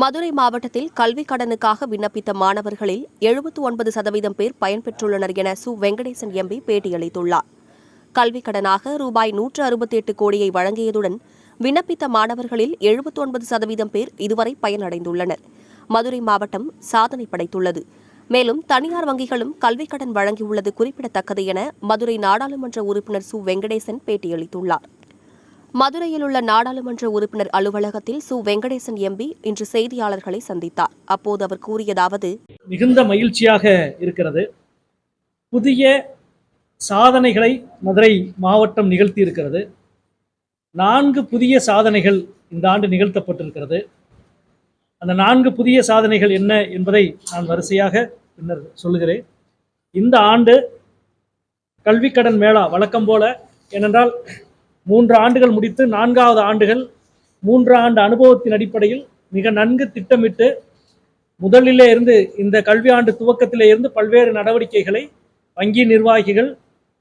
மதுரை மாவட்டத்தில் கல்விக் கடனுக்காக விண்ணப்பித்த மாணவர்களில் எழுபத்து ஒன்பது சதவீதம் பேர் பயன்பெற்றுள்ளனர் என சு. வெங்கடேசன் எம்பி பேட்டியளித்துள்ளார். கல்விக் கடனாக ரூபாய் நூற்று அறுபத்தி எட்டு கோடியை வழங்கியதுடன் விண்ணப்பித்த மாணவர்களில் எழுபத்தி ஒன்பது சதவீதம் பேர் இதுவரை பயனடைந்துள்ளனர். மதுரை மாவட்டம் சாதனை படைத்துள்ளது. மேலும் தனியார் வங்கிகளும் கல்விக் கடன் வழங்கியுள்ளது குறிப்பிடத்தக்கது என மதுரை நாடாளுமன்ற உறுப்பினர் சு. வெங்கடேசன் பேட்டியளித்துள்ளார். மதுரையில் உள்ள நாடாளுமன்ற உறுப்பினர் அலுவலகத்தில் சு. வெங்கடேசன் எம்பி இன்று செய்தியாளர்களை சந்தித்தார். அப்போது அவர் கூறியதாவது மிகுந்த மகிழ்ச்சியாக இருக்கிறது. புதிய சாதனைகளை மதுரை மாவட்டம் நிகழ்த்தி இருக்கிறது நான்கு புதிய சாதனைகள் இந்த ஆண்டு நிகழ்த்தப்பட்டிருக்கிறது. அந்த நான்கு புதிய சாதனைகள் என்ன என்பதை நான் வரிசையாக பின்னர் சொல்லுகிறேன். இந்த ஆண்டு கல்விக்கடன் மேளா வழக்கம் போல ஏனென்றால் மூன்று ஆண்டுகள் முடித்து நான்காவது ஆண்டுகள் மூன்று ஆண்டு அனுபவத்தின் அடிப்படையில் மிக நன்கு திட்டமிட்டு முதலிலே இருந்து இந்த கல்வி ஆண்டு துவக்கத்திலே இருந்து பல்வேறு நடவடிக்கைகளை வங்கி நிர்வாகிகள்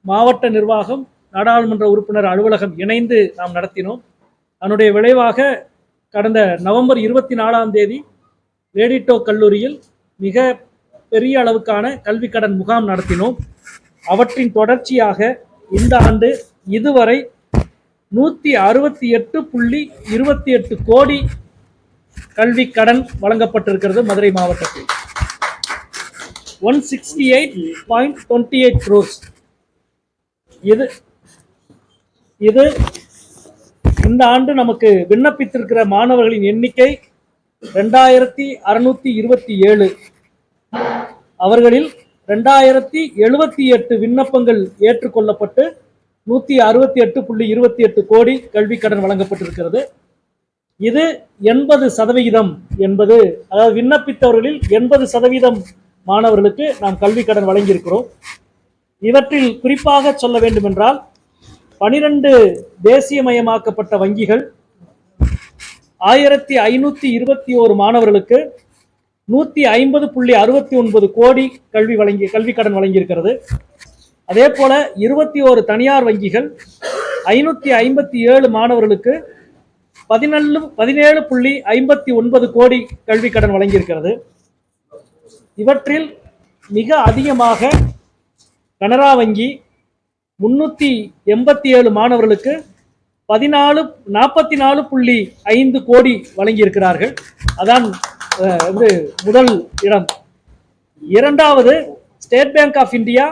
மாவட்ட நிர்வாகம் நாடாளுமன்ற உறுப்பினர் அலுவலகம் இணைந்து நாம் நடத்தினோம். அதனுடைய விளைவாக கடந்த நவம்பர் இருபத்தி நாலாம் தேதி ரேடிட்டோ கல்லூரியில் மிக பெரிய அளவுக்கான கல்வி கடன் முகாம் நடத்தினோம். அவற்றின் தொடர்ச்சியாக இந்த ஆண்டு இதுவரை நூற்றி அறுபத்தி எட்டு புள்ளி இருபத்தி எட்டு கோடி கல்வி கடன் வழங்கப்பட்டிருக்கிறது மதுரை மாவட்டத்தில். One sixty eight point twenty eight crores இது இது இந்த ஆண்டு நமக்கு விண்ணப்பித்திருக்கிற மாணவர்களின் எண்ணிக்கை ரெண்டாயிரத்தி அறுநூத்தி இருபத்தி ஏழு. அவர்களில் ரெண்டாயிரத்தி எழுபத்தி எட்டு விண்ணப்பங்கள் ஏற்றுக்கொள்ளப்பட்டு நூற்றி அறுபத்தி எட்டு புள்ளி இருபத்தி எட்டு கோடி கல்வி கடன் வழங்கப்பட்டிருக்கிறது. இது எண்பது சதவிகிதம் என்பது அதாவது விண்ணப்பித்தவர்களில் எண்பது சதவீதம் மாணவர்களுக்கு நாம் கல்வி கடன் வழங்கியிருக்கிறோம். இவற்றில் குறிப்பாக சொல்ல வேண்டுமென்றால் பனிரெண்டு தேசியமயமாக்கப்பட்ட வங்கிகள் ஆயிரத்தி ஐநூற்றி இருபத்தி ஓரு மாணவர்களுக்கு நூற்றி ஐம்பது புள்ளி அறுபத்தி ஒன்பது கோடி கல்வி வழங்கி கல்வி கடன் வழங்கியிருக்கிறது. அதே போல இருபத்தி ஓரு தனியார் வங்கிகள் ஐநூற்றி ஐம்பத்தி ஏழு மாணவர்களுக்கு பதினெல்லு பதினேழு புள்ளி ஐம்பத்தி ஒன்பது கோடி கல்வி கடன் வழங்கியிருக்கிறது. இவற்றில் மிக அதிகமாக கனரா வங்கி முன்னூற்றி எண்பத்தி ஏழு மாணவர்களுக்கு பதினாலு நாற்பத்தி நாலு புள்ளி ஐந்து கோடி வழங்கியிருக்கிறார்கள். அதான் வந்து முதல் இடம். இரண்டாவது ஸ்டேட் பேங்க் ஆஃப் இந்தியா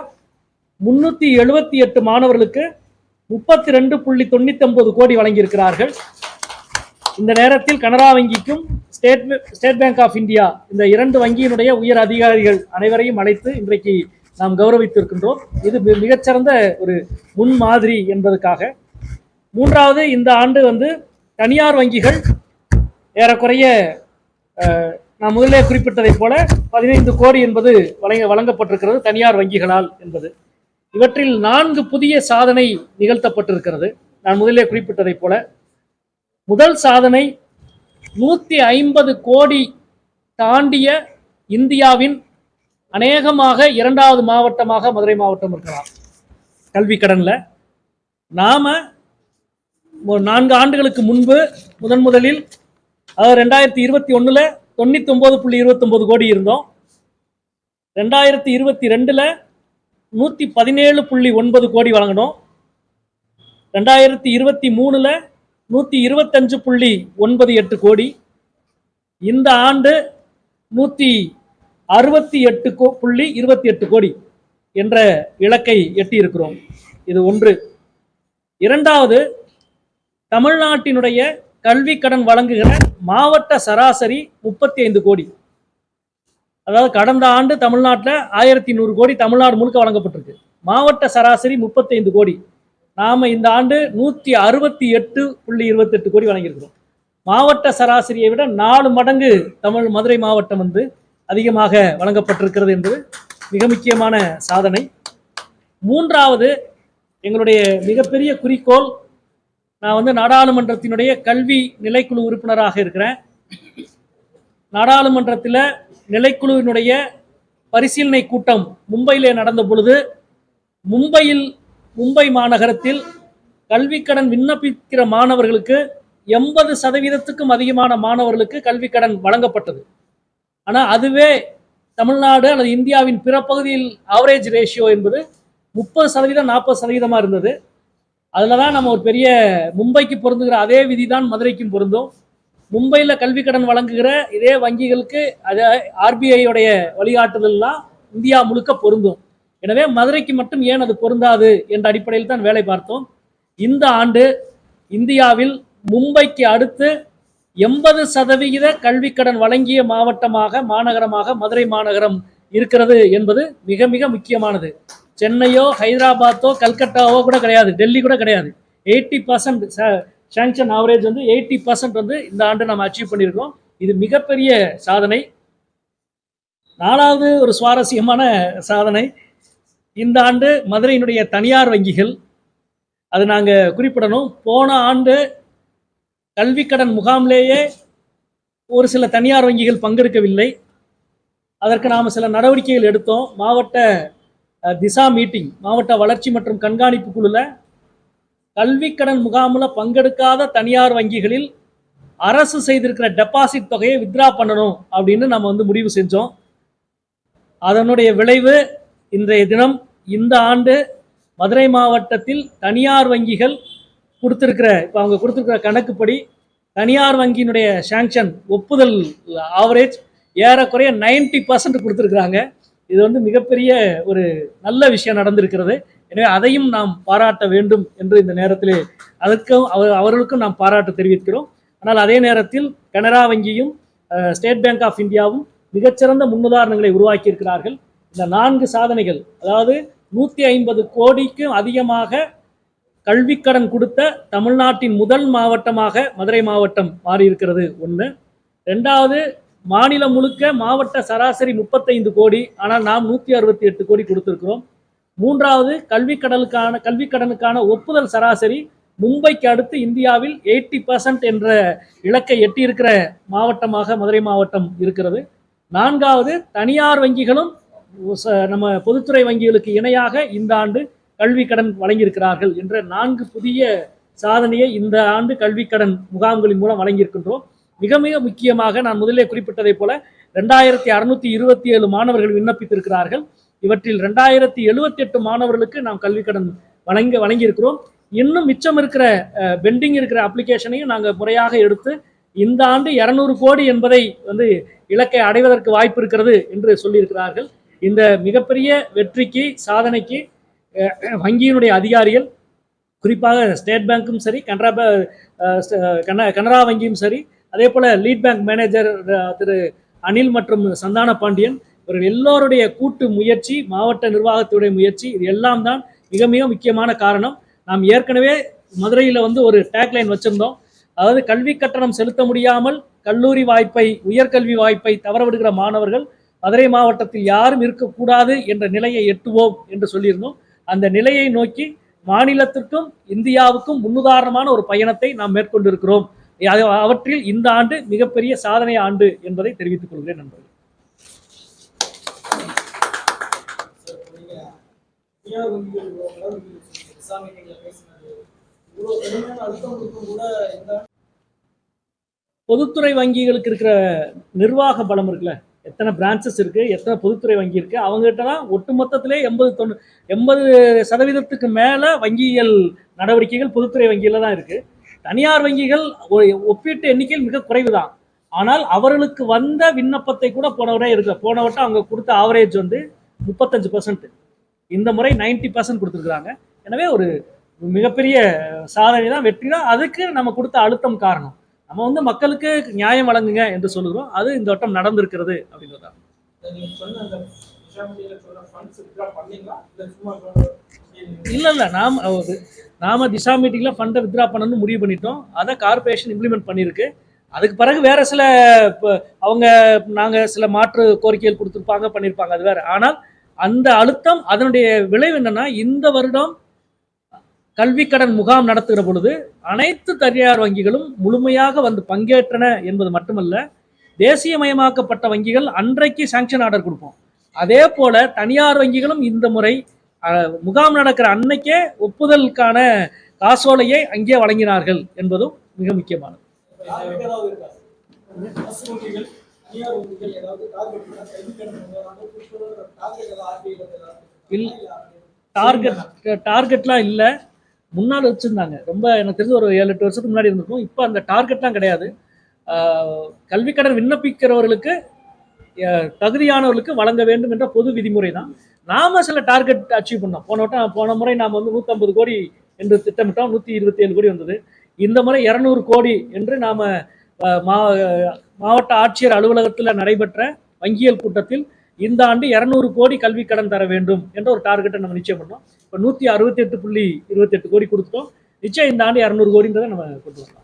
முன்னூற்றி எழுபத்தி எட்டு மாணவர்களுக்கு முப்பத்தி ரெண்டு புள்ளி தொண்ணூத்தி ஒன்பது கோடி வழங்கியிருக்கிறார்கள். இந்த நேரத்தில் Canara வங்கிக்கும் state state bank of India இந்த இரண்டு வங்கியினுடைய உயர் அதிகாரிகள் அனைவரையும் அழைத்து இன்றைக்கு நாம் கௌரவித்திருக்கின்றோம். இது மிகச்சிறந்த ஒரு முன்மாதிரி என்பதற்காக. மூன்றாவது இந்த ஆண்டு வந்து தனியார் வங்கிகள் ஏறக்குறைய நான் முதலே குறிப்பிட்டதைப் போல பதினைந்து கோடி என்பது வழங்க வழங்கப்பட்டிருக்கிறது தனியார் வங்கிகளால் என்பது. இவற்றில் நான்கு புதிய சாதனை நிகழ்த்தப்பட்டிருக்கிறது. நான் முதலே குறிப்பிட்டதைப் போல முதல் சாதனை நூற்றி ஐம்பது கோடி தாண்டிய இந்தியாவின் அநேகமாக இரண்டாவது மாவட்டமாக மதுரை மாவட்டம் இருக்கலாம். கல்வி கடனில். நாம் ஒரு நான்கு ஆண்டுகளுக்கு முன்பு முதன் முதலில் அதாவது ரெண்டாயிரத்தி இருபத்தி ஒன்றில் தொண்ணூற்றி ஒம்பது புள்ளி இருபத்தொம்போது கோடி இருந்தோம். ரெண்டாயிரத்தி இருபத்தி ரெண்டில் நூற்றி பதினேழு புள்ளி ஒன்பது கோடி வழங்கணும். ரெண்டாயிரத்தி இருபத்தி மூணில் நூற்றி இருபத்தஞ்சு புள்ளி ஒன்பது எட்டு கோடி. இந்த ஆண்டு நூற்றி அறுபத்தி எட்டு கோ புள்ளி இருபத்தி எட்டு கோடி என்ற இலக்கை எட்டியிருக்கிறோம். இது ஒன்று. இரண்டாவது தமிழ்நாட்டினுடைய கல்வி கடன் வழங்குகிற மாவட்ட சராசரி முப்பத்தி ஐந்து கோடி. அதாவது கடந்த ஆண்டு தமிழ்நாட்டில் ஆயிரத்தி நூறு கோடி தமிழ்நாடு முழுக்க வழங்கப்பட்டிருக்கு. மாவட்ட சராசரி முப்பத்தைந்து கோடி. நாம இந்த ஆண்டு நூற்றி அறுபத்தி எட்டு புள்ளி இருபத்தெட்டு கோடி வழங்கியிருக்கிறோம். மாவட்ட சராசரியை விட நாலு மடங்கு தமிழ் மதுரை மாவட்டம் வந்து அதிகமாக வழங்கப்பட்டிருக்கிறது என்பது மிக முக்கியமான சாதனை. மூன்றாவது எங்களுடைய மிகப்பெரிய குறிக்கோள் நான் வந்து நாடாளுமன்றத்தினுடைய கல்வி நிலைக்குழு உறுப்பினராக இருக்கிறேன். நாடாளுமன்றத்தில் நிலைக்குழுவினுடைய பரிசீலனை கூட்டம் மும்பையிலே நடந்த பொழுது மும்பையில் மும்பை மாநகரத்தில் கல்விக்கடன் விண்ணப்பிக்கிற மாணவர்களுக்கு எண்பது சதவீதத்துக்கும் அதிகமான மாணவர்களுக்கு கல்விக்கடன் வழங்கப்பட்டது. ஆனால் அதுவே தமிழ்நாடு அல்லது இந்தியாவின் பிற பகுதியில் ஆவரேஜ் ரேஷியோ என்பது முப்பது சதவீதம் நாற்பது சதவீதமாக இருந்தது. அதில் தான் நம்ம ஒரு பெரிய மும்பைக்கு பொருந்துகிற அதே விதி தான் மதுரைக்கும் பொருந்தும். மும்பையில் கல்வி கடன் வழங்குகிற இதே வங்கிகளுக்கு அது ஆர்பிஐயோடைய வழிகாட்டுதல்லாம் இந்தியா முழுக்க பொருந்தும். எனவே மதுரைக்கு மட்டும் ஏன் அது பொருந்தாது என்ற அடிப்படையில் தான் வேலை பார்த்தோம். இந்த ஆண்டு இந்தியாவில் மும்பைக்கு அடுத்து எண்பது சதவிகித கல்வி கடன் வழங்கிய மாவட்டமாக மாநகரமாக மதுரை மாநகரம் இருக்கிறது என்பது மிக மிக முக்கியமானது. சென்னையோ ஹைதராபாத்தோ கல்கட்டாவோ கூட கிடையாது டெல்லி கூட கிடையாது. எயிட்டி பர்சன்ட் சேங்ஷன் ஆவரேஜ் வந்து எயிட்டி பர்சன்ட் வந்து இந்த ஆண்டு நம்ம அச்சீவ் பண்ணியிருக்கோம். இது மிகப்பெரிய சாதனை. நாலாவது ஒரு சுவாரஸ்யமான சாதனை. இந்த ஆண்டு மதுரையினுடைய தனியார் வங்கிகள். அது நாங்கள் குறிப்பிடணும். போன ஆண்டு கல்விக்கடன் முகாம்லேயே ஒரு சில தனியார் வங்கிகள் பங்கெடுக்கவில்லை. அதற்கு நாம் சில நடவடிக்கைகள் எடுத்தோம். மாவட்ட திசா மீட்டிங் மாவட்ட வளர்ச்சி மற்றும் கண்காணிப்பு குழுவில் கல்விக்கடன் முகாமில் பங்கெடுக்காத தனியார் வங்கிகளில் அரசு செய்திருக்கிற டெபாசிட் தொகையை வித்ரா பண்ணணும் அப்படின்னு நம்ம வந்து முடிவு செஞ்சோம். அதனுடைய விளைவு இன்றைய தினம் இந்த ஆண்டு மதுரை மாவட்டத்தில் தனியார் வங்கிகள் கொடுத்துருக்கிற இப்போ அவங்க கொடுத்துருக்கிற கணக்குப்படி தனியார் வங்கியினுடைய சாங்ஷன் ஒப்புதல் ஆவரேஜ் ஏறக்குறைய 90% பர்சன்ட் கொடுத்துருக்குறாங்க. இது வந்து மிகப்பெரிய ஒரு நல்ல விஷயம் நடந்திருக்கிறது. எனவே அதையும் நாம் பாராட்ட வேண்டும் என்று இந்த நேரத்தில் அதற்கும் அவர் அவர்களுக்கும் நாம் பாராட்டு தெரிவிக்கிறோம். ஆனால் அதே நேரத்தில் கனரா வங்கியும் ஸ்டேட் பேங்க் ஆஃப் இந்தியாவும் மிகச்சிறந்த முன்னுதாரணங்களை உருவாக்கி இருக்கிறார்கள் இந்த நான்கு சாதனைகள் அதாவது நூற்றி ஐம்பது கோடிக்கும் அதிகமாக கல்விக்கடன் கொடுத்த தமிழ்நாட்டின் முதல் மாவட்டமாக மதுரை மாவட்டம் மாறியிருக்கிறது. ஒன்று ரெண்டாவது மாநிலம் முழுக்க மாவட்ட சராசரி முப்பத்தைந்து கோடி ஆனால் நாம் நூற்றி அறுபத்தி எட்டு கோடி கொடுத்துருக்கிறோம். மூன்றாவது கல்விக்கடலுக்கான கல்விக்கடனுக்கான ஒப்புதல் சராசரி மும்பைக்கு அடுத்து இந்தியாவில் எயிட்டி பர்சன்ட் என்ற இலக்கை எட்டியிருக்கிற மாவட்டமாக மதுரை மாவட்டம் இருக்கிறது. நான்காவது தனியார் வங்கிகளும் ச- நம்ம பொதுத்துறை வங்கிகளுக்கு இணையாக இந்த ஆண்டு கல்வி கடன் வழங்கியிருக்கிறார்கள் என்ற நான்கு புதிய சாதனையை இந்த ஆண்டு கல்வி கடன் முகாம்களின் மூலம் வழங்கியிருக்கின்றோம். மிக மிக முக்கியமாக நான் முதலே குறிப்பிட்டதைப் போல ரெண்டாயிரத்தி அறுநூத்தி இருபத்தி ஏழு மாணவர்கள் விண்ணப்பித்திருக்கிறார்கள். இவற்றில் ரெண்டாயிரத்தி எழுபத்தி எட்டு மாணவர்களுக்கு நாம் கல்வி கடன் வழங்க வழங்கியிருக்கிறோம். இன்னும் மிச்சம் இருக்கிற பெண்டிங் இருக்கிற அப்ளிகேஷனையும் நாங்கள் முறையாக எடுத்து இந்த ஆண்டு இரநூறு கோடி என்பதை வந்து இலக்கை அடைவதற்கு வாய்ப்பு இருக்கிறது என்று சொல்லியிருக்கிறார்கள். இந்த மிகப்பெரிய வெற்றிக்கு சாதனைக்கு வங்கியினுடைய அதிகாரிகள் குறிப்பாக ஸ்டேட் பேங்க்கும் சரி கனரா கன கனரா வங்கியும் சரி அதே போல் lead bank manager Thiru Anil மற்றும் சந்தான பாண்டியன் இவர்கள் எல்லோருடைய கூட்டு முயற்சி மாவட்ட நிர்வாகத்துடைய முயற்சி இது எல்லாம் தான் மிக மிக முக்கியமான காரணம். நாம் ஏற்கனவே மதுரையில் வந்து ஒரு டேக்லைன் வச்சுருந்தோம். அதாவது கல்வி கட்டணம் செலுத்த முடியாமல் கல்லூரி வாய்ப்பை உயர்கல்வி வாய்ப்பை தவறவிடுகிற மாணவர்கள் மதுரை மாவட்டத்தில் யாரும் இருக்கக்கூடாது என்ற நிலையை எட்டுவோம் என்று சொல்லியிருந்தோம். அந்த நிலையை நோக்கி மாநிலத்திற்கும் இந்தியாவுக்கும் முன்னுதாரணமான ஒரு பயணத்தை நாம் மேற்கொண்டிருக்கிறோம். அவற்றில் இந்த ஆண்டு மிகப்பெரிய சாதனை ஆண்டு என்பதை தெரிவித்துக் கொள்கிறேன் நண்பர்கள் தனியார் வங்கிகள் இவ்வளவு நேரம் நீங்க சொன்னீங்க. விசா மீட்டிங்ல பேசினது இவ்வளவு கடுமையான அழுத்தம் கொடுத்தும் கூட இந்த பொதுத்துறை வங்கிகளுக்கு இருக்கிற நிர்வாக பலம் இருக்குல்ல? எத்தனை பிரான்ச்சஸ் இருக்கு? எத்தனை பொதுத்துறை வங்கி இருக்கு? அவங்ககிட்ட தான் ஒட்டுமொத்தத்திலே எண்பது தொண்ணூ எண்பது சதவீதத்துக்கு மேல வங்கியியல் நடவடிக்கைகள் பொதுத்துறை வங்கியில தான் இருக்கு. தனியார் வங்கிகள் ஒ- ஒப்பீட்டு எண்ணிக்கையில் மிக குறைவு தான் ஆனால் அவர்களுக்கு வந்த விண்ணப்பத்தை கூட போனவரே இருக்கு போன வட்டம் அவங்க கொடுத்த ஆவரேஜ் வந்து முப்பத்தஞ்சு பர்சன்ட் இந்த முறை 90% பர்சன்ட் கொடுத்துருக்குறாங்க. எனவே ஒரு மிகப்பெரிய சாதனை தான் வெற்றி தான் அதுக்கு நம்ம கொடுத்த அழுத்தம் காரணம். நம்ம வந்து மக்களுக்கு நியாயம் வழங்குங்க என்று சொல்லுகிறோம். அது இந்த வட்டம் நடந்திருக்கிறது அப்படின்றது. இல்ல இல்ல நாம் நாம திசா மீட்டிங்ல ஃபண்டை வித்ரா பண்ணணும்னு முடிவு பண்ணிட்டோம். அதை கார்பரேஷன் இம்ப்ளிமெண்ட் பண்ணியிருக்கு. அதுக்கு பிறகு வேற சில அவங்க நாங்க சில மாற்று கோரிக்கைகள் கொடுத்துருப்பாங்க பண்ணியிருப்பாங்க. அது வேற. ஆனால் அந்த அழுத்தம் அதனுடைய விளைவு என்னன்னா இந்த வருடம் கல்வி கடன் முகாம் நடத்துகிற பொழுது அனைத்து தனியார் வங்கிகளும் முழுமையாக வந்து பங்கேற்றன என்பது மட்டுமல்ல தேசியமயமாக்கப்பட்ட வங்கிகள் அன்றைக்கு சாங்ஷன் ஆர்டர் கொடுப்போம். அதே போல தனியார் வங்கிகளும் இந்த முறை அஹ், முகாம் நடக்கிற அன்னைக்கே ஒப்புதலுக்கான காசோலையை அங்கே வழங்கினார்கள் என்பதும் மிக முக்கியமானது. டார்கெட் டார்கெட்லாம் இல்லை. முன்னால் வச்சுருந்தாங்க. ரொம்ப எனக்கு தெரிஞ்ச ஒரு ஏழு எட்டு வருஷத்துக்கு முன்னாடி இருந்திருக்கும். இப்போ அந்த டார்கெட்லாம் கிடையாது. கல்விக்கடன் விண்ணப்பிக்கிறவர்களுக்கு தகுதியானவர்களுக்கு வழங்க வேண்டும் என்ற பொது விதிமுறை தான் நாம சில டார்கெட் அச்சீவ் பண்ணோம். போன வட்டம் போன முறை நாம் வந்து நூற்றம்பது கோடி என்று திட்டமிட்டோம். நூற்றி இருபத்தி ஏழு கோடி வந்தது. இந்த முறை இரநூறு கோடி என்று நாம் மாவட்ட ஆட்சியர் அலுவலகத்தில் நடைபெற்ற வங்கியல் கூட்டத்தில் இந்த ஆண்டு இரநூறு கோடி கல்வி கடன் தர வேண்டும் என்ற ஒரு டார்கெட்டை நம்ம நிச்சயம் பண்ணோம். இப்போ நூற்றி அறுபத்தெட்டு புள்ளி இருபத்தெட்டு கோடி கொடுத்துட்டோம். நிச்சயம் இந்த ஆண்டு இரநூறு கோடின்றதை நம்ம கொண்டு வரலாம்.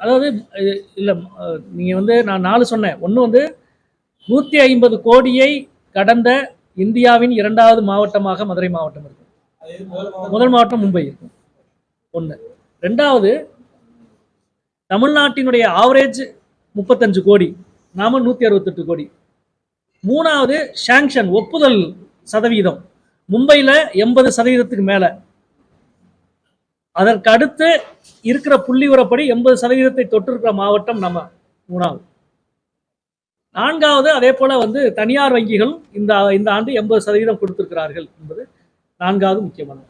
அதாவது இல்ல அஹ், நீங்க வந்து நான் நாலு சொன்னேன். ஒன்று வந்து நூற்றி ஐம்பது கோடியை கடந்த இந்தியாவின் இரண்டாவது மாவட்டமாக மதுரை மாவட்டம் இருக்கும். முதல் மாவட்டம் மும்பை இருக்கும். ஒன்று ரெண்டாவது தமிழ்நாட்டினுடைய ஆவரேஜ் முப்பத்தஞ்சு கோடி நாம நூற்றி அறுபத்தெட்டு கோடி. மூணாவது சாங்ஷன் ஒப்புதல் சதவீதம். மும்பையில் எண்பது சதவீதத்துக்கு மேலே. அதற்கு அடுத்து இருக்கிற புள்ளி உரப்படி எண்பது சதவீதத்தை தொட்டிருக்கிற மாவட்டம் நம்ம மூணாவது. நான்காவது அதே போல வந்து தனியார் வங்கிகள் இந்த இந்த ஆண்டு எண்பது சதவீதம் கொடுத்திருக்கிறார்கள் என்பது நான்காவது முக்கியமானது.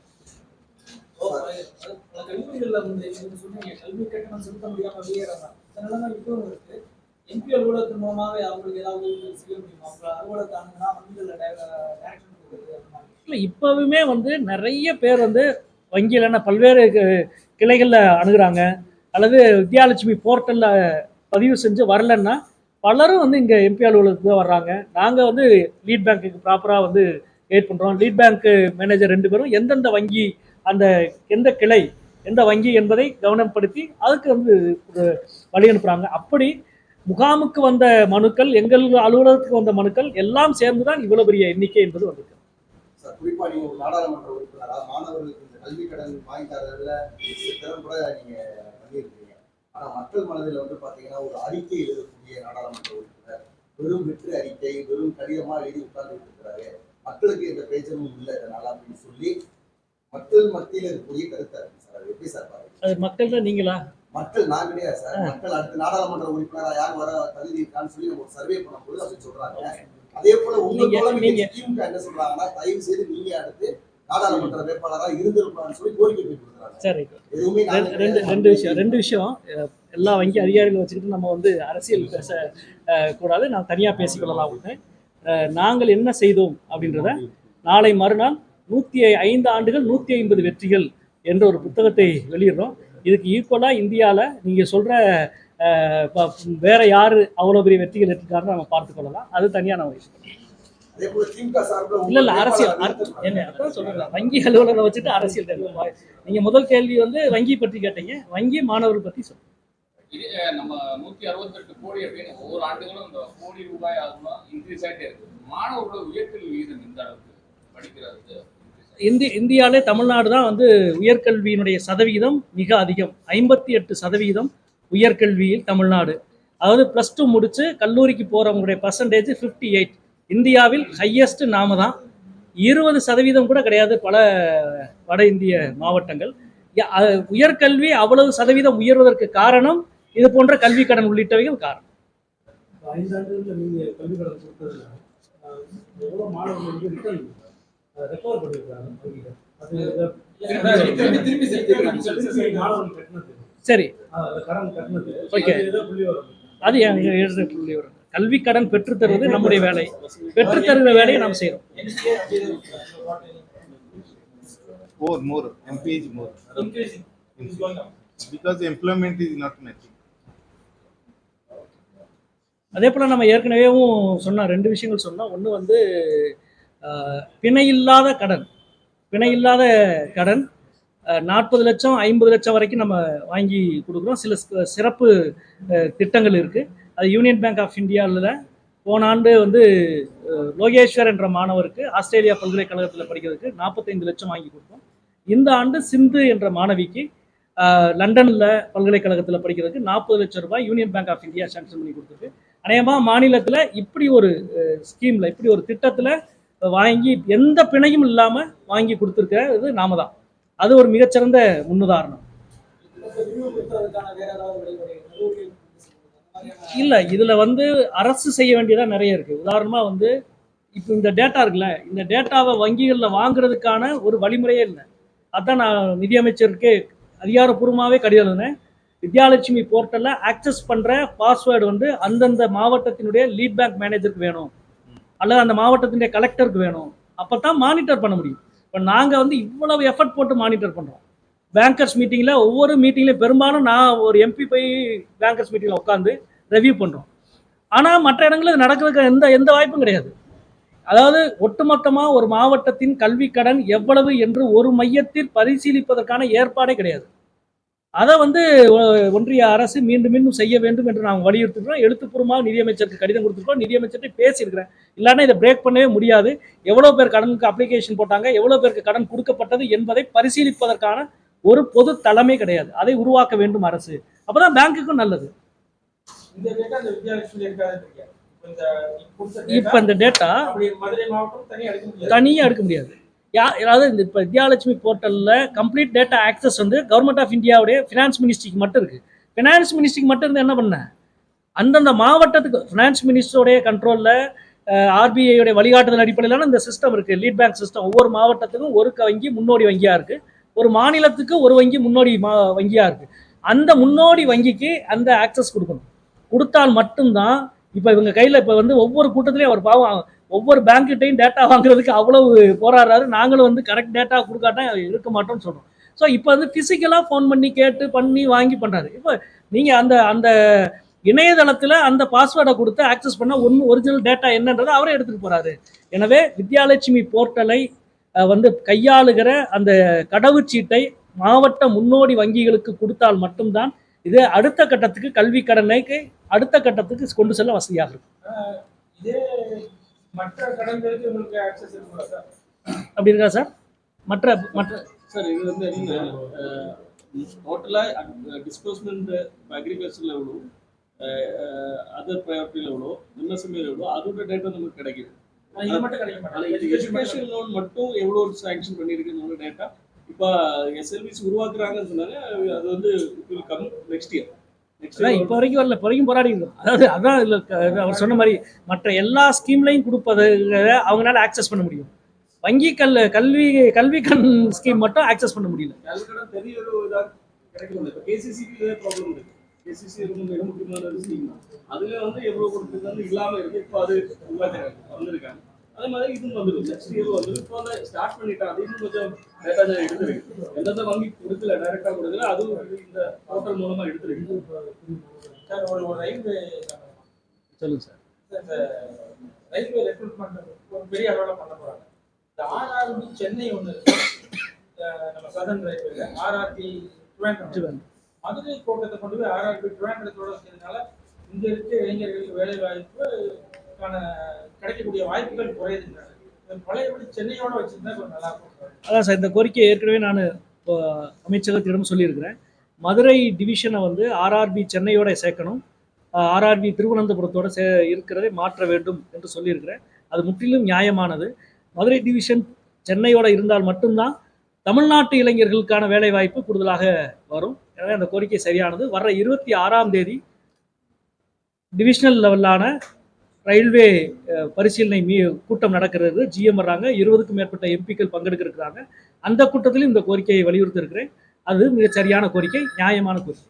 கல்லூரிகள்ல வந்து நீங்க சொன்னீங்க கல்வி கட்டணம் செலுத்த முடியாம வெளியேறாங்க இந்த நிலைமை இப்பவும் இருக்கு. எம்பி அலுவலகத்தின் மூலமாக அவங்களுக்கு ஏதாவது செய்ய முடியுமா? அவங்க அலுவலகத்தை அணுகுனா வங்கிகள்ல டைரக்ஷன் இல்லை இப்போவுமே வந்து நிறைய பேர் வந்து வங்கியில் பல்வேறு கிளைகளில் அணுகிறாங்க. அல்லது வித்யாலட்சுமி போர்ட்டலில் பதிவு செஞ்சு வரலன்னா பலரும் வந்து இங்கே எம்பி அலுவலகத்துக்கு தான் வர்றாங்க. நாங்கள் வந்து லீட் பேங்க்குக்கு ப்ராப்பராக வந்து கைட் பண்ணுறோம் லீட் பேங்க்கு மேனேஜர் ரெண்டு பேரும் எந்தெந்த வங்கி அந்த எந்த கிளை எந்த வங்கி என்பதை கவனப்படுத்தி அதுக்கு வந்து ஒரு வழி அனுப்புகிறாங்க அப்படி முகாமுக்கு வந்த மனுக்கள் எங்கள் அலுவலகத்துக்கு வந்த மனுக்கள் எல்லாம் சேர்ந்து தான் இவ்வளோ பெரிய எண்ணிக்கை என்பது வந்திருக்கு. சார் குறிப்பா ஒரு நாடாளுமன்ற மாணவர்களுக்கு இந்த கல்வி கடன் வாங்கி தரதுல திறம்பட நீங்க பண்ணியிருக்கீங்க. மக்கள் மனதில் வந்து பாத்தீங்கன்னா ஒரு அறிக்கை எழுதக்கூடிய நாடாளுமன்ற உறுப்பினர் வெறும் வெற்று அறிக்கை வெறும் கடிதமா எழுதி உட்கார்ந்து இருக்கிறாரு. மக்களுக்கு எந்த பேச்சமும் இல்லை இதனால அப்படின்னு சொல்லி மக்கள் மத்தியில் இருக்கக்கூடிய கருத்தா சார். எப்படி சார் அது மக்கள்கிட்ட நீங்களா? மக்கள் நான் கிடையாது சார். மக்கள் அடுத்த நாடாளுமன்ற உறுப்பினரா யார் வர தகுதி இருக்கான்னு சொல்லி நம்ம சர்வே பண்ணும்போது அப்படி சொல்றாங்க. அதே போல உங்க நீங்க- திமுக என்ன சொல்றாங்கன்னா தயவு செய்து நீங்க அடுத்து நாடாளுமன்ற வேட்பாளரா இருந்திருப்பான்னு சொல்லி கோரிக்கை வைக்கிறாங்க சரி. எதுவுமே ரெண்டு ரெண்டு விஷயம். ரெண்டு விஷயம். எல்லா வங்கி அதிகாரிகளை வச்சுக்கிட்டு நம்ம வந்து அரசியல் பேச கூடாது. நான் தனியாக பேசிக்கொள்ளலாம் ஒன்று நாங்கள் என்ன செய்தோம் அப்படின்றத நாளை மறுநாள் நூற்றி ஐந்து ஆண்டுகள் நூற்றி ஐம்பது வெற்றிகள் என்ற ஒரு புத்தகத்தை வெளியிடுறோம். இதுக்கு ஈக்குவலாக இந்தியாவில் நீங்கள் சொல்கிற வேற யார் அவ்வளோ பெரிய வெற்றிகள் எடுத்துக்காருன்னு நம்ம பார்த்து கொள்ளலாம். அது தனியாக நம்ம சார்பில் இல்ல இல்ல அரசியல் அர- என்ன அதான் சொல்றேன். வங்கி அலுவலரை வச்சுட்டு அரசியல். நீங்க முதல் கேள்வி வந்து வங்கி பற்றி கேட்டீங்க. வங்கி மாணவர்கள் பற்றி சொல்லுங்க. நம்ம நூத்தி அறுபத்தெட்டு கோடி அப்படின்னு ஒவ்வொரு ஆண்டுகளும் இந்த கோடி ரூபாய் ஆகணும் இன்க்ரீஸ் ஆகிட்டே இருக்கு. மாணவர்களோட உயர்கல்வி விகிதம் இந்த அளவுக்கு படிக்கிறதுக்கு இந்தி இந்தியாவிலே தமிழ்நாடு தான் வந்து உயர்கல்வியினுடைய சதவிகிதம் மிக அதிகம். ஐம்பத்தி எட்டு சதவிகிதம் உயர்கல்வியில் தமிழ்நாடு. அதாவது ப்ளஸ் டூ முடிச்சு கல்லூரிக்கு போகிறவங்களுடைய பர்சன்டேஜ் ஃபிஃப்டி எயிட் இந்தியாவில் ஹையஸ்ட் நாம தான். இருபது சதவீதம் கூட கிடையாது பல வட இந்திய மாவட்டங்கள். உயர்கல்வி அவ்வளவு சதவீதம் உயர்வதற்கு காரணம் இது போன்ற கல்வி கடன் உள்ளிட்டவைகள் காரணம். இந்த கல்வி கடன் ரிட்டர்ன் ரெக்கவர் பண்ணிருக்காங்க சரி. Okay. அது ஏதோ புள்ளி வரும். அது எங்க எழுதுற புள்ளி வரும். கல்வி கடன் பெற்றுத்தருவது நம்முடைய வேலை. பெற்றுத்தருகிற வேலையை நாம் செய்கிறோம் More, more, MPH more. Up. Because employment is not matching. அதே போல் நம்ம ஏற்கனவேவும் சொன்ன ரெண்டு விஷயங்கள் சொன்னோம் ஒன்று வந்து பிணையில்லாத கடன் பிணையில்லாத கடன் நாற்பது லட்சம் ஐம்பது லட்சம் வரைக்கும் நம்ம வாங்கி கொடுக்குறோம். சில சிறப்பு திட்டங்கள் இருக்குது அது யூனியன் பேங்க் ஆஃப் இந்தியாவில் போன ஆண்டு வந்து லோகேஸ்வர் என்ற மாணவருக்கு ஆஸ்திரேலியா பல்கலைக்கழகத்தில் படிக்கிறதுக்கு நாற்பத்தைந்து லட்சம் வாங்கி கொடுத்தோம். இந்த ஆண்டு சிந்து என்ற மாணவிக்கு லண்டனில் பல்கலைக்கழகத்தில் படிக்கிறதுக்கு நாற்பது லட்சம் ரூபாய் union bank of India sanction பண்ணி கொடுத்துருக்கு. அநேகமாக மாநிலத்தில் இப்படி ஒரு ஸ்கீமில் இப்படி ஒரு திட்டத்தில் வாங்கி எந்த பிணையும் இல்லாமல் வாங்கி கொடுத்துருக்கிறது நாம தான் அது ஒரு மிகச்சிறந்த முன்னுதாரணம். இல்லை இதில் வந்து அரசு செய்ய வேண்டியதாக நிறைய இருக்குது உதாரணமாக வந்து இப்போ இந்த டேட்டா இருக்குல்ல இந்த டேட்டாவை வங்கிகளில் வாங்குறதுக்கான ஒரு வழிமுறையே இல்லை. அதான் நான் நிதியமைச்சருக்கு அதிகாரப்பூர்வமாகவே கடிதம் எழுதினேன். வித்யாலட்சுமி போர்ட்டலில் ஆக்சஸ் பண்ணுற பாஸ்வேர்டு வந்து அந்தந்த மாவட்டத்தினுடைய லீட் பேங்க் மேனேஜருக்கு வேணும். அல்லது அந்த மாவட்டத்தினுடைய கலெக்டருக்கு வேணும். அப்போ தான் மானிட்டர் பண்ண முடியும். இப்போ நாங்கள் வந்து இவ்வளவு எஃபர்ட் போட்டு மானிட்டர் பண்ணுறோம் பேங்கர்ஸ் மீட்டிங்கில் ஒவ்வொரு மீட்டிங்லையும் பெரும்பாலும் நான் ஒரு எம்பி போய் பேங்கர்ஸ் மீட்டிங்கில் உட்காந்து ரெவ்யூ பண்ணுறோம் ஆனால் மற்ற இடங்களில் இது நடக்கிறதுக்கு எந்த எந்த வாய்ப்பும் கிடையாது. அதாவது ஒட்டுமொத்தமாக ஒரு மாவட்டத்தின் கல்வி கடன் எவ்வளவு என்று ஒரு மையத்தில் பரிசீலிப்பதற்கான ஏற்பாடே கிடையாது. அதை வந்து ஒன்றிய அரசு மீண்டும் மீண்டும் செய்ய வேண்டும் என்று நாங்கள் வலியுறுத்துகிறோம் எழுத்துப்பூர்வமாக நிதியமைச்சருக்கு கடிதம் கொடுத்துருக்கோம் நிதியமைச்சர்கிட்ட பேசியிருக்கிறேன். இல்லைன்னா இதை பிரேக் பண்ணவே முடியாது. எவ்வளோ பேர் கடனுக்கு அப்ளிகேஷன் போட்டாங்க எவ்வளோ பேருக்கு கடன் கொடுக்கப்பட்டது என்பதை பரிசீலிப்பதற்கான ஒரு பொது தலைமை கிடையாது. அதை உருவாக்க வேண்டும் அரசு. பேங்க்குக்கும் நல்லது. வித்யாலட்சுமி இருக்காது இந்த கொடுத்த இப்போ இந்த டேட்டா தனியாக எடுக்க முடியாது. யா அதாவது இந்த இப்போ வித்யாலட்சுமி போர்ட்டலில் கம்ப்ளீட் டேட்டா ஆக்சஸ் வந்து கவர்மெண்ட் ஆஃப் இந்தியாவுடைய ஃபினான்ஸ் மினிஸ்ட்ரிக்கு மட்டும் இருக்குது ஃபினான்ஸ் மினிஸ்ட்ரிக்கு மட்டும் இருந்து என்ன பண்ண? அந்தந்த மாவட்டத்துக்கு ஃபினான்ஸ் மினிஸ்டருடைய கண்ட்ரோலில் ஆர்பிஐயோடைய வழிகாட்டுதல் அடிப்படையிலான இந்த சிஸ்டம் இருக்குது லீட் பேங்க் சிஸ்டம் ஒவ்வொரு மாவட்டத்துக்கும் ஒரு வங்கி முன்னோடி வங்கியாக இருக்குது ஒரு மாநிலத்துக்கு ஒரு வங்கி முன்னோடி மா வங்கியாக இருக்குது அந்த முன்னோடி வங்கிக்கு அந்த ஆக்சஸ் கொடுக்கணும். கொடுத்தால் மட்டும்தான் இப்போ இவங்க கையில் இப்போ வந்து ஒவ்வொரு கூட்டத்திலையும் அவர் பாவம் ஒவ்வொரு பேங்க்கிட்டையும் டேட்டா வாங்குறதுக்கு அவ்வளவு போராடுறாரு. நாங்களும் வந்து கரெக்ட் டேட்டா கொடுக்காட்டா இருக்க மாட்டோம்னு சொல்கிறோம் ஸோ இப்போ வந்து ஃபிசிக்கலாக ஃபோன் பண்ணி கேட்டு பண்ணி வாங்கி பண்ணுறாரு இப்போ நீங்கள் அந்த அந்த இணையதளத்தில் அந்த பாஸ்வேர்டை கொடுத்து ஆக்சஸ் பண்ணால் ஒன்று ஒரிஜினல் டேட்டா என்னன்றதை அவரே எடுத்துகிட்டு போகிறாரு எனவே வித்யாலட்சுமி போர்ட்டலை வந்து கையாளுகிற அந்த கடவுச்சீட்டை மாவட்ட முன்னோடி வங்கிகளுக்கு கொடுத்தால் மட்டும்தான் இது அடுத்த கட்டத்துக்கு கல்வி கடனைக்கு அடுத்த கட்டத்துக்கு கொண்டு செல்ல வசதியாக இருக்கும். இதே மற்ற கடன்களுக்கு உங்களுக்கு ஆக்சஸ் இருக்குங்களா சார் அப்படி இருக்கா சார் மற்ற மற்ற சார் இது வந்து என்ன டோட்டலாக டிஸ்பர்ஸ்மெண்ட் அக்ரிகல்ச்சரில் எவ்வளோ அதர் ப்ரையாரிட்டியில் எவ்வளோ எம்எஸ்எம்ஏல எவ்வளோ அதோட டேட்டா நமக்கு கிடைக்குது. எஜுகேஷன் லோன் மட்டும் எவ்வளோ சாங்ஷன் பண்ணியிருக்குன்னு டேட்டா இப்போ எஸ்எல்பிஸ் உருவாக்குறாங்கன்னு சொன்னாங்க அது வந்து வில் கம் நெக்ஸ்ட் இயர் இப்போ வரைக்கும் வரல இப்போ வரைக்கும் போராடி அதாவது அதான் இல்லை அவர் சொன்ன மாதிரி மற்ற எல்லா ஸ்கீம்லையும் கொடுப்பது அவங்களால ஆக்சஸ் பண்ண முடியும். வங்கி கல் கல்வி கல்வி கண் ஸ்கீம் மட்டும் ஆக்சஸ் பண்ண முடியல. அதுல வந்து எவ்வளவு இல்லாம இருக்கு இப்போ அது வந்திருக்காங்க. அதே மாதிரி இதுவும் வந்துடும். நெக்ஸ்ட் இயர் வந்துடும் இப்போ அதை ஸ்டார்ட் பண்ணிட்டாங்க. அது இன்னும் கொஞ்சம் டேட்டா எடுத்துருக்கு. எந்தெந்த வங்கி கொடுக்கல டைரக்டா கொடுக்கல. அதுவும் இந்த போர்ட்டல் மூலமா எடுத்துருக்கு. சார் ஒரு ஒரு ரயில்வே சொல்லுங்க சார். இந்த ரயில்வே ரெக்ரூட்மெண்ட் ஒரு பெரிய அளவில் பண்ண போறாங்க. இந்த ஆர்ஆர்பி சென்னை ஒன்று நம்ம சதன் ரயில்வேல ஆர்ஆர்பி ட்ரிவாண்ட்ரம். மதுரை கோட்டத்தை கொண்டு போய் ஆர்ஆர்பி ட்ரிவாண்ட்ரத்தோட வச்சதுனால இங்க இருக்க இளைஞர்களுக்கு வேலை வாய்ப்புக்கான கிடைக்கக்கூடிய வாய்ப்புகள் குறையுதுன்றாங்க பழையபடி சென்னையோட வச்சிருந்தா கொஞ்சம் நல்லா இருக்கும் அதான் சார் இந்த கோரிக்கையை ஏற்கனவே நான் இப்போ அமைச்சகத்திடம் சொல்லியிருக்கிறேன். மதுரை டிவிஷனை வந்து ஆர்ஆர்பி சென்னையோட சேர்க்கணும். ஆர்ஆர்பி திருவனந்தபுரத்தோட சே இருக்கிறதை மாற்ற வேண்டும் என்று சொல்லியிருக்கிறேன். அது முற்றிலும் நியாயமானது. மதுரை டிவிஷன் சென்னையோட இருந்தால் மட்டும்தான் தமிழ்நாட்டு இளைஞர்களுக்கான வேலைவாய்ப்பு கூடுதலாக வரும். எனவே அந்த கோரிக்கை சரியானது. வர்ற இருபத்தி ஆறாம் தேதி டிவிஷனல் லெவலான ரயில்வே பரிசீலனை மீ கூட்டம் நடக்கிறது. ஜிஎம் வர்றாங்க. இருபதுக்கும் மேற்பட்ட எம்பிக்கள் பங்கெடுக்கிறாங்க. அந்த கூட்டத்திலும் இந்த கோரிக்கையை வலியுறுத்தி இருக்கிறேன் அது மிகச் சரியான கோரிக்கை நியாயமான கோரிக்கை.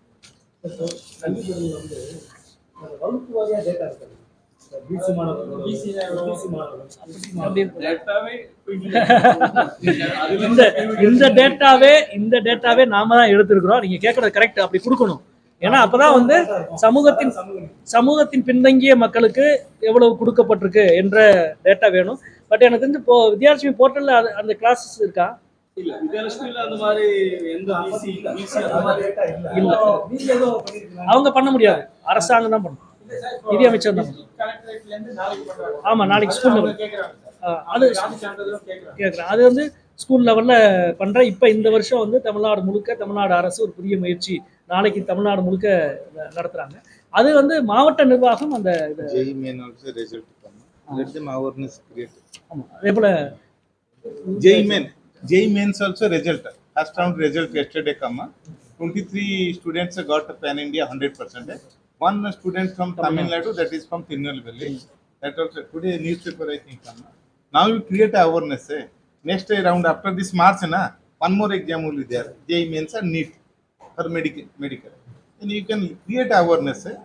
இந்த டேட்டாவே இந்த டேட்டாவே நாம தான் எடுத்திருக்கிறோம். நீங்க கேட்கறது கரெக்ட் அப்படி கொடுக்கணும். ஏன்னா அப்பதான் வந்து சமூகத்தின் சமூகத்தின் பின்தங்கிய மக்களுக்கு எவ்வளவு கொடுக்கப்பட்டிருக்கு என்ற டேட்டா வேணும். பட் எனக்கு தெரிஞ்சு இப்போ வித்யாலட்சுமி போர்ட்டல்ல அந்த கிளாஸஸ் இருக்கா? இல்ல அவங்க பண்ண முடியாது. அரசாங்கம் தான் பண்ணும். நிதி அமைச்சர் தான் ஆமா நாளைக்கு கேக்குறாங்க சார். அது கேட்குறேன் அது வந்து ஸ்கூல் லெவலில் பண்ணுற இப்போ இந்த வருஷம் வந்து தமிழ்நாடு முழுக்க தமிழ்நாடு அரசு ஒரு புதிய முயற்சி நாளைக்கு தமிழ்நாடு முழுக்க ந- நடத்துறாங்க அது வந்து மாவட்ட நிர்வாகம் அந்த இதை JEE main also result come. Let them awareness create. ஆமாம் அதே போல் JEE main, JEE mains also result. First round result yesterday come. uh, 23 students got Pan India 100 percent. One student from Tamil Nadu, that is from Tirunelveli. That also today newspaper I think come. Now you create awareness. eh. Next round after this March, na one more exam will be there. JEE means a NEET for medical. Medical. And you can create awareness. eh.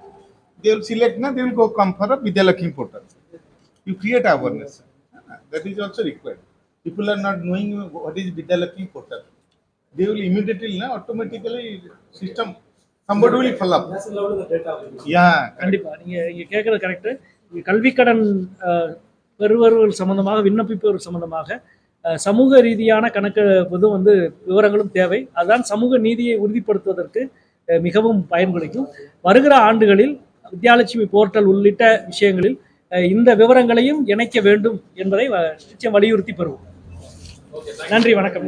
They will select, na they will go come for a Vidyalakshmi portal. You create awareness. That is also required. People are not knowing what is Vidyalakshmi portal. They will immediately, na, automatically system, somebody will follow up. National level the data will be. Yeah, correct. கண்டிப்பா நீங்க இங்க கேட்கறது correct கல்விக்கடன் அஹ், பெறுபவர்கள் சம்பந்தமாக விண்ணப்பிப்பவர்கள் சம்பந்தமாக அஹ், சமூக ரீதியான கணக்கு இதுவும் வந்து விவரங்களும் தேவை. அதுதான் சமூக நீதியை உறுதிப்படுத்துவதற்கு மிகவும் பயன்படுத்தும் வருகிற ஆண்டுகளில் வித்யாலட்சுமி போர்ட்டல் உள்ளிட்ட விஷயங்களில் இந்த விவரங்களையும் இணைக்க வேண்டும் என்பதை நிச்சயம் வலியுறுத்தி பெறுவோம். நன்றி வணக்கம்.